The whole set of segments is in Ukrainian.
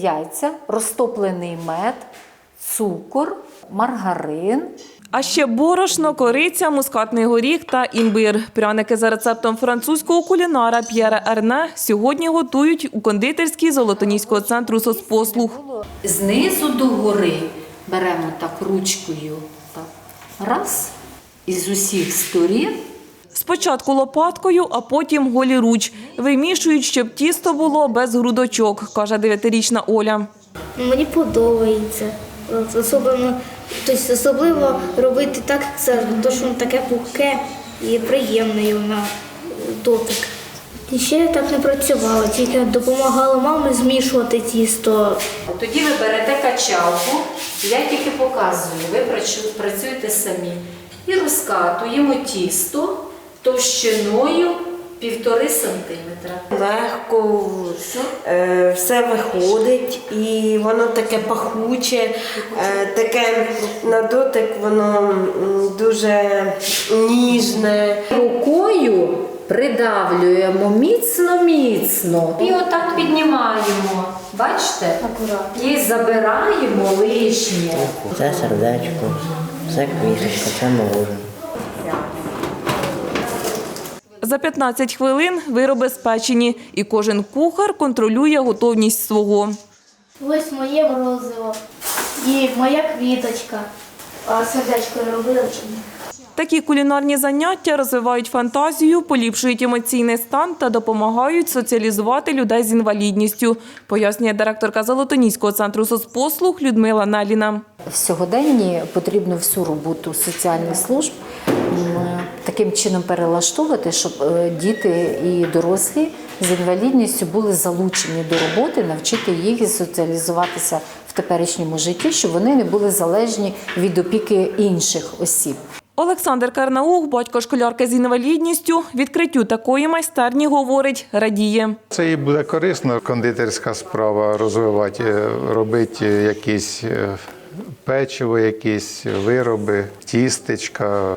яйця, розтоплений мед, цукор, маргарин. А ще борошно, кориця, мускатний горіх та імбир. Пряники за рецептом французького кулінара П'єра Ерне сьогодні готують у кондитерській Золотоніського центру соцпослуг. Знизу до гори беремо так ручкою. Так. Раз. І з усіх сторін. Спочатку лопаткою, а потім голіруч. Вимішують, щоб тісто було без грудочок, каже дев'ятирічна Оля. Мені подобається. Особливо, тобто особливо робити так, це то, що воно таке пухке і приємне на дотик. І ще я так не працювала, тільки допомагала мамі змішувати тісто. Тоді ви берете качалку, я тільки показую, ви працюєте самі. І розкатуємо тісто товщиною півтори сантиметра. Легко е, все виходить, і воно таке пахуче, е, таке на дотик, воно м, дуже ніжне. Рукою придавлюємо міцно-міцно. І отак піднімаємо. Бачите? І забираємо лишнє. Це сердечко, це квіточка, це мороженое. За 15 хвилин вироби спечені, і кожен кухар контролює готовність свого. Ось моє морозиво і моя квіточка. А сердечко я робила чи ні? Такі кулінарні заняття розвивають фантазію, поліпшують емоційний стан та допомагають соціалізувати людей з інвалідністю, пояснює директорка Золотоніського центру соцпослуг Людмила Наліна. В сьогоденні потрібно всю роботу соціальних служб таким чином перелаштовувати, щоб е, діти і дорослі з інвалідністю були залучені до роботи, навчити їх і соціалізуватися в теперішньому житті, щоб вони не були залежні від опіки інших осіб. Олександр Карнаух, батько школярки з інвалідністю, відкриттю такої майстерні говорить, радіє. Це і буде корисно, кондитерська справа розвивати, е, робити якісь е, печиво, якісь вироби, тістечка.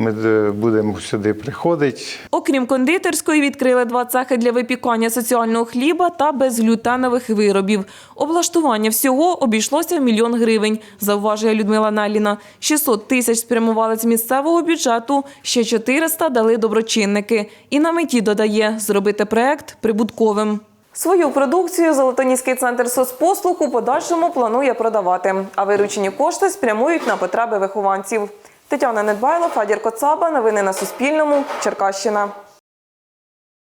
Ми е, будемо сюди приходити, Окрім кондитерської, відкрили два цехи для випікання соціального хліба та безглютенових виробів. Облаштування всього обійшлося в мільйон гривень, зауважує Людмила Наліна. 600 тисяч спрямували з місцевого бюджету, ще 400 дали доброчинники. І на меті додає зробити проект прибутковим. Свою продукцію Золотоніський центр соцпослуг у подальшому планує продавати, а виручені кошти спрямують на потреби вихованців. Тетяна Недбайло, Фадір Коцаба. Новини на Суспільному. Черкащина.